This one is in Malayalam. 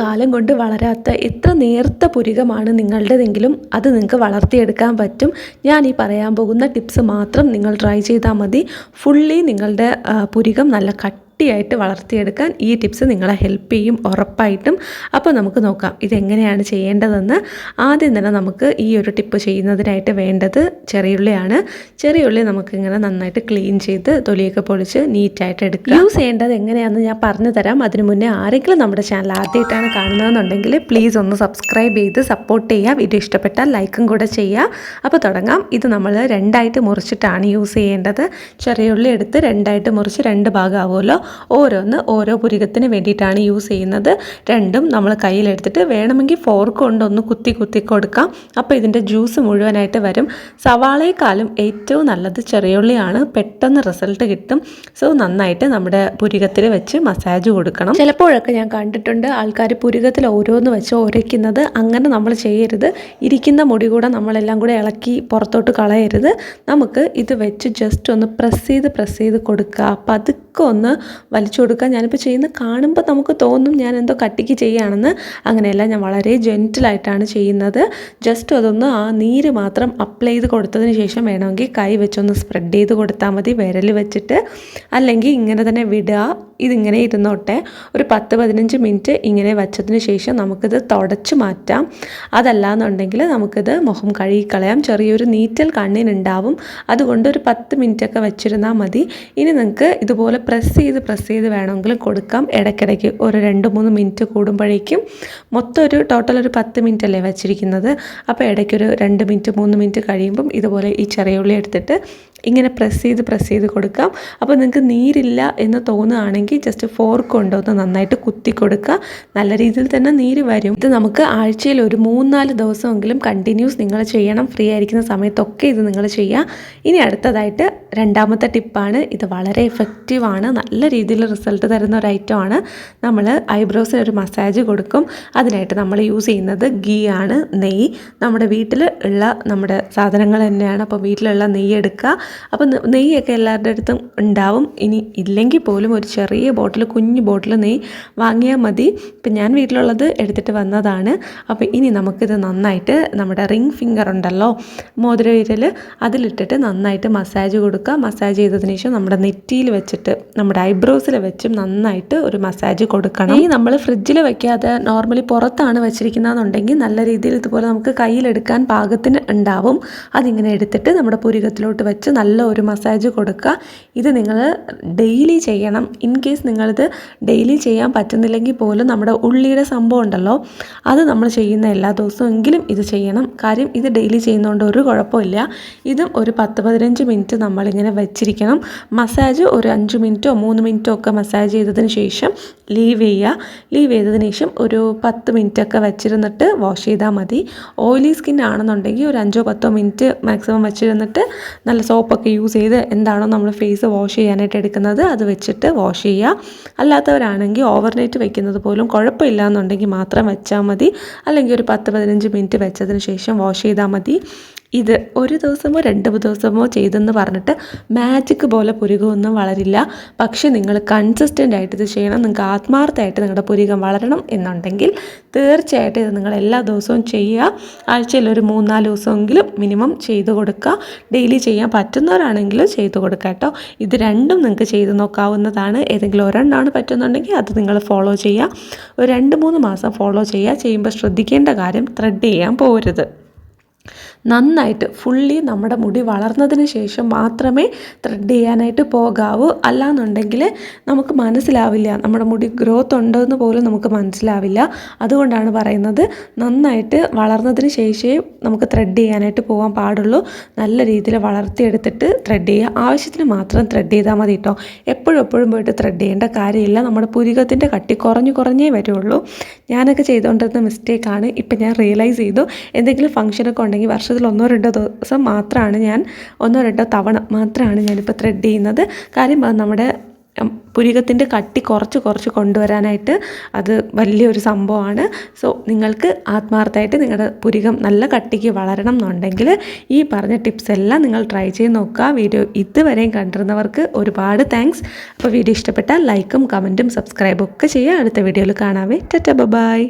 കാലം കൊണ്ട് വളരാത്ത എത്ര നേർത്ത പുരികമാണ് നിങ്ങളുടേതെങ്കിലും അത് നിങ്ങൾക്ക് വളർത്തിയെടുക്കാൻ പറ്റും. ഞാൻ ഈ പറയാൻ പോകുന്ന ടിപ്സ് മാത്രം നിങ്ങൾ ട്രൈ ചെയ്താൽ മതി. ഫുള്ളി നിങ്ങളുടെ പുരികം നല്ല കട്ടിയായിട്ട് വളർത്തിയെടുക്കാൻ ഈ ടിപ്സ് നിങ്ങളെ ഹെൽപ്പ് ചെയ്യും ഉറപ്പായിട്ടും. അപ്പോൾ നമുക്ക് നോക്കാം ഇതെങ്ങനെയാണ് ചെയ്യേണ്ടതെന്ന്. ആദ്യം തന്നെ നമുക്ക് ഈ ഒരു ടിപ്പ് ചെയ്യുന്നതിനായിട്ട് വേണ്ടത് ചെറിയുള്ളിയാണ്. ചെറിയുള്ളി നമുക്ക് ഇങ്ങനെ നന്നായിട്ട് ക്ലീൻ ചെയ്ത് തൊലിയൊക്കെ പൊളിച്ച് നീറ്റായിട്ട് എടുക്കുക യൂസ് ചെയ്യേണ്ടത് എങ്ങനെയാണെന്ന് ഞാൻ പറഞ്ഞു തരാം. അതിനു മുന്നേ ആരെങ്കിലും നമ്മുടെ ചാനൽ ആദ്യമായിട്ടാണ് കാണുന്നതെന്നുണ്ടെങ്കിൽ പ്ലീസ് ഒന്ന് സബ്സ്ക്രൈബ് ചെയ്ത് സപ്പോർട്ട് ചെയ്യുക. വീഡിയോ ഇഷ്ടപ്പെട്ടാൽ ലൈക്കും കൂടെ ചെയ്യുക. അപ്പോൾ തുടങ്ങാം. ഇത് നമ്മൾ രണ്ടായിട്ട് മുറിച്ചിട്ടാണ് യൂസ് ചെയ്യേണ്ടത്. ചെറിയുള്ളി എടുത്ത് രണ്ടായിട്ട് മുറിച്ച് രണ്ട് ഭാഗമാവുമല്ലോ. ഓരോന്ന് ഓരോ പുരികത്തിന് വേണ്ടിയിട്ടാണ് യൂസ് ചെയ്യുന്നത്. രണ്ടും നമ്മൾ കയ്യിലെടുത്തിട്ട് വേണമെങ്കിൽ ഫോർക്ക് കൊണ്ട് ഒന്ന് കുത്തി കുത്തി കൊടുക്കാം. അപ്പോൾ ഇതിന്റെ ജ്യൂസ് മുഴുവനായിട്ട് വരും. സവാളയെക്കാളും ഏറ്റവും നല്ലത് ചെറിയുള്ളിയാണ്. പെട്ടെന്ന് റിസൾട്ട് കിട്ടും. സോ നന്നായിട്ട് നമ്മുടെ പുരികത്തിൽ വെച്ച് മസാജ് കൊടുക്കണം. ചിലപ്പോഴൊക്കെ ഞാൻ കണ്ടിട്ടുണ്ട് ആൾക്കാർ പുരികത്തിൽ ഓരോന്ന് വെച്ച് ഉരയ്ക്കുന്നത് അങ്ങനെ നമ്മൾ ചെയ്യരുത്. ഇരിക്കുന്ന മുടി കൂടെ നമ്മളെല്ലാം കൂടെ ഇളക്കി പുറത്തോട്ട് കളയരുത്. നമുക്ക് ഇത് വെച്ച് ജസ്റ്റ് ഒന്ന് പ്രസ് ചെയ്ത് പ്രസ് ചെയ്ത് കൊടുക്കുക. പതുക്കെ ഒന്ന് വലിച്ചു കൊടുക്കുക. ഞാനിപ്പോൾ ചെയ്യുന്ന കാണുമ്പോൾ നമുക്ക് തോന്നും ഞാൻ എന്തോ കട്ടിക്ക് ചെയ്യുകയാണെന്ന്. അങ്ങനെയല്ല ഞാൻ വളരെ ജെന്റിലായിട്ടാണ് ചെയ്യുന്നത്. ജസ്റ്റ് അതൊന്ന് ആ നീര് മാത്രം അപ്ലൈ ചെയ്ത് കൊടുത്തതിന് ശേഷം വേണമെങ്കിൽ കൈ വെച്ചൊന്ന് സ്പ്രെഡ് ചെയ്ത് കൊടുത്താൽ മതി വിരൽ വെച്ചിട്ട്. അല്ലെങ്കിൽ ഇങ്ങനെ തന്നെ വിടുക. ഇതിങ്ങനെ ഇരുന്നോട്ടെ. ഒരു പത്ത് പതിനഞ്ച് മിനിറ്റ് ഇങ്ങനെ വെച്ചതിന് ശേഷം നമുക്കിത് തുടച്ച് മാറ്റാം. അതല്ലാന്നുണ്ടെങ്കിൽ നമുക്കിത് മുഖം കഴുകിക്കളയാം. ചെറിയൊരു നീറ്റൽ കണ്ണിനുണ്ടാവും. അതുകൊണ്ട് ഒരു പത്ത് മിനിറ്റൊക്കെ വെച്ചിരുന്നാൽ മതി. ഇനി നിങ്ങൾക്ക് ഇതുപോലെ പ്രസ് ചെയ്ത് പ്രസ് ചെയ്ത് വേണമെങ്കിൽ കൊടുക്കാം. ഇടയ്ക്കിടയ്ക്ക് ഒരു രണ്ട് മൂന്ന് മിനിറ്റ് കൂടുമ്പോഴേക്കും മൊത്തം ഒരു ടോട്ടൽ ഒരു പത്ത് മിനിറ്റ് അല്ലേ വെച്ചിരിക്കുന്നത്. അപ്പോൾ ഇടയ്ക്കൊരു രണ്ട് മിനിറ്റ് മൂന്ന് മിനിറ്റ് കഴിയുമ്പം ഇതുപോലെ ഈ ചെറിയ ഉള്ളി എടുത്തിട്ട് ഇങ്ങനെ പ്രസ് ചെയ്ത് പ്രസ് ചെയ്ത് കൊടുക്കാം. അപ്പോൾ നിങ്ങൾക്ക് നീരില്ല എന്ന് തോന്നുകയാണെങ്കിൽ ജസ്റ്റ് ഫോർക്ക് കൊണ്ടൊന്ന് നന്നായിട്ട് കുത്തി കൊടുക്കുക. നല്ല രീതിയിൽ തന്നെ നീര് വരും. ഇത് നമുക്ക് ആഴ്ചയിൽ ഒരു മൂന്നാൽ ദിവസമെങ്കിലും കണ്ടിന്യൂസ് നിങ്ങൾ ചെയ്യണം. ഫ്രീ ആയിരിക്കുന്ന സമയത്തൊക്കെ ഇത് നിങ്ങൾ ചെയ്യുക. ഇനി അടുത്തതായിട്ട് രണ്ടാമത്തെ ടിപ്പാണ്. ഇത് വളരെ എഫക്റ്റീവാണ് നല്ല രീതിയിൽ റിസൾട്ട് തരുന്ന ഒരു ഐറ്റം ആണ്. നമ്മൾ ഐബ്രോസിന് ഒരു മസാജ് കൊടുക്കും. അതിനായിട്ട് നമ്മൾ യൂസ് ചെയ്യുന്നത് ഗീ ആണ് നെയ്യ്. നമ്മുടെ വീട്ടിൽ ഉള്ള നമ്മുടെ സാധനങ്ങൾ തന്നെയാണ്. അപ്പോൾ വീട്ടിലുള്ള നെയ്യ് എടുക്കുക. അപ്പോൾ നെയ്യൊക്കെ എല്ലാവരുടെ അടുത്തും ഉണ്ടാവും. ഇനി ഇല്ലെങ്കിൽ പോലും ഒരു ചെറിയ ബോട്ടിൽ കുഞ്ഞു ബോട്ടിൽ നെയ്യ് വാങ്ങിയാൽ മതി. ഇപ്പം ഞാൻ വീട്ടിലുള്ളത് എടുത്തിട്ട് വന്നതാണ്. അപ്പോൾ ഇനി നമുക്കിത് നന്നായിട്ട് നമ്മുടെ റിംഗ് ഫിംഗർ ഉണ്ടല്ലോ മോതിര വിരൽ അതിലിട്ടിട്ട് നന്നായിട്ട് മസാജ് കൊടുക്കുക. മസാജ് ചെയ്തതിന് ശേഷം നമ്മുടെ നെറ്റിയിൽ വെച്ചിട്ട് നമ്മുടെ ഐബ്രോസിൽ വെച്ചും നന്നായിട്ട് ഒരു മസാജ് കൊടുക്കണം. ഈ നമ്മൾ ഫ്രിഡ്ജിൽ വെക്കാതെ നോർമലി പുറത്താണ് വെച്ചിരിക്കുന്നതെന്നുണ്ടെങ്കിൽ നല്ല രീതിയിൽ ഇതുപോലെ നമുക്ക് കയ്യിലെടുക്കാൻ പാകത്തിന് ഉണ്ടാവും. അതിങ്ങനെ എടുത്തിട്ട് നമ്മുടെ പുരികത്തിലോട്ട് വെച്ച് നല്ല ഒരു മസാജ് കൊടുക്കുക. ഇത് നിങ്ങൾ ഡെയിലി ചെയ്യണം. ഇൻ കേസ് നിങ്ങളിത് ഡെയിലി ചെയ്യാൻ പറ്റുന്നില്ലെങ്കിൽ പോലും നമ്മുടെ ഉള്ളിയുടെ സംഭവം ഉണ്ടല്ലോ അത് നമ്മൾ ചെയ്യുന്ന എല്ലാ ദിവസവും എങ്കിലും ഇത് ചെയ്യണം. കാര്യം ഇത് ഡെയിലി ചെയ്യുന്നതുകൊണ്ട് ഒരു കുഴപ്പമില്ല. ഇതും ഒരു പത്ത് പതിനഞ്ച് മിനിറ്റ് നമ്മളിങ്ങനെ വെച്ചിരിക്കണം. മസാജ് ഒരു അഞ്ച് മിനിറ്റോ മൂന്ന് മിനിറ്റോ ഒക്കെ മസാജ് ചെയ്തതിന് ശേഷം ലീവ് ചെയ്യുക. ലീവ് ചെയ്തതിന് ശേഷം ഒരു പത്ത് മിനിറ്റ് ഒക്കെ വെച്ചിരുന്നിട്ട് വാഷ് ചെയ്താൽ മതി. ഓയിലി സ്കിൻ ആണെന്നുണ്ടെങ്കിൽ ഒരു അഞ്ചോ പത്തോ മിനിറ്റ് മാക്സിമം വെച്ചിരുന്നിട്ട് നല്ല സോപ്പൊക്കെ യൂസ് ചെയ്ത് എന്താണോ നമ്മൾ ഫേസ് വാഷ് ചെയ്യാനായിട്ട് എടുക്കുന്നത് അത് വെച്ചിട്ട് വാഷ് ചെയ്യുക. അല്ലാത്തവരാണെങ്കിൽ ഓവർനൈറ്റ് വെക്കുന്നത് പോലും കുഴപ്പമില്ല എന്നുണ്ടെങ്കിൽ മാത്രം വെച്ചാൽ മതി. അല്ലെങ്കിൽ ഒരു പത്ത് പതിനഞ്ച് മിനിറ്റ് വെച്ചതിന് ശേഷം വാഷ് ചെയ്താൽ മതി. ഇത് ഒരു ദിവസമോ രണ്ട് ദിവസമോ ചെയ്തെന്ന് പറഞ്ഞിട്ട് മാജിക് പോലെ പുരുകമൊന്നും വളരില്ല. പക്ഷേ നിങ്ങൾ കൺസിസ്റ്റന്റ് ആയിട്ട് ഇത് ചെയ്യണം. നിങ്ങൾക്ക് ആത്മാർത്ഥമായിട്ട് നിങ്ങളുടെ പുരുകം വളരണം എന്നുണ്ടെങ്കിൽ തീർച്ചയായിട്ടും ഇത് നിങ്ങൾ എല്ലാ ദിവസവും ചെയ്യുക. ആഴ്ചയിൽ ഒരു മൂന്നാൽ ദിവസമെങ്കിലും മിനിമം ചെയ്തു കൊടുക്കുക. ഡെയിലി ചെയ്യാൻ പറ്റുന്നവരാണെങ്കിലും ചെയ്ത് കൊടുക്കുക കേട്ടോ. ഇത് രണ്ടും നിങ്ങൾക്ക് ചെയ്ത് നോക്കാവുന്നതാണ്. ഏതെങ്കിലും ഒരെണ്ണമാണ് പറ്റുന്നുണ്ടെങ്കിൽ അത് നിങ്ങൾ ഫോളോ ചെയ്യുക. ഒരു രണ്ട് മൂന്ന് മാസം ഫോളോ ചെയ്യുക. ചെയ്യുമ്പോൾ ശ്രദ്ധിക്കേണ്ട കാര്യം ത്രെഡ് ചെയ്യാൻ പോരുത്. നന്നായിട്ട് ഫുള്ളി നമ്മുടെ മുടി വളർന്നതിന് ശേഷം മാത്രമേ ത്രെഡ് ചെയ്യാനായിട്ട് പോകാവൂ. അല്ലാന്നുണ്ടെങ്കിൽ നമുക്ക് മനസ്സിലാവില്ല നമ്മുടെ മുടി ഗ്രോത്ത് ഉണ്ടോ എന്ന് പോലും നമുക്ക് മനസ്സിലാവില്ല. അതുകൊണ്ടാണ് പറയുന്നത് നന്നായിട്ട് വളർന്നതിന് ശേഷമേ നമുക്ക് ത്രെഡ് ചെയ്യാനായിട്ട് പോകാൻ പാടുള്ളൂ. നല്ല രീതിയിൽ വളർത്തിയെടുത്തിട്ട് ത്രെഡ് ചെയ്യുക. ആവശ്യത്തിന് മാത്രം ത്രെഡ് ചെയ്താൽ മതി കേട്ടോ എപ്പോഴും എപ്പോഴും പോയിട്ട് ത്രെഡ് ചെയ്യേണ്ട കാര്യമില്ല. നമ്മുടെ പുരികത്തിന്റെ കട്ടി കുറഞ്ഞു കുറഞ്ഞേ വരുള്ളൂ. ഞാനൊക്കെ ചെയ്തുകൊണ്ടിരുന്ന മിസ്റ്റേക്കാണ് ഇപ്പം ഞാൻ റിയലൈസ് ചെയ്തു. എന്തെങ്കിലും ഫംഗ്ഷനൊക്കെ ഉണ്ടെങ്കിൽ വർഷത്തിൽ ഒന്നോ രണ്ടോ ദിവസം മാത്രമാണ് ഞാൻ ഒന്നോ രണ്ടോ തവണ മാത്രമാണ് ഞാനിപ്പോൾ ത്രെഡ് ചെയ്യുന്നത്. കാര്യം നമ്മുടെ പുരികത്തിന്റെ കട്ടി കുറച്ച് കുറച്ച് കൊണ്ടുവരാനായിട്ട് അത് വലിയൊരു സംഭവമാണ്. സോ നിങ്ങൾക്ക് ആത്മാർത്ഥമായിട്ട് നിങ്ങളുടെ പുരികം നല്ല കട്ടിക്ക് വളരണം എന്നുണ്ടെങ്കിൽ ഈ പറഞ്ഞ ടിപ്സ് എല്ലാം നിങ്ങൾ ട്രൈ ചെയ്ത് നോക്കുക. വീഡിയോ ഇതുവരെയും കണ്ടിരുന്നവർക്ക് ഒരുപാട് താങ്ക്സ് അപ്പോൾ വീഡിയോ ഇഷ്ടപ്പെട്ടാൽ ലൈക്കും കമന്റും സബ്സ്ക്രൈബും ഒക്കെ ചെയ്യുക. അടുത്ത വീഡിയോയിൽ കാണാവേ. Tata bye.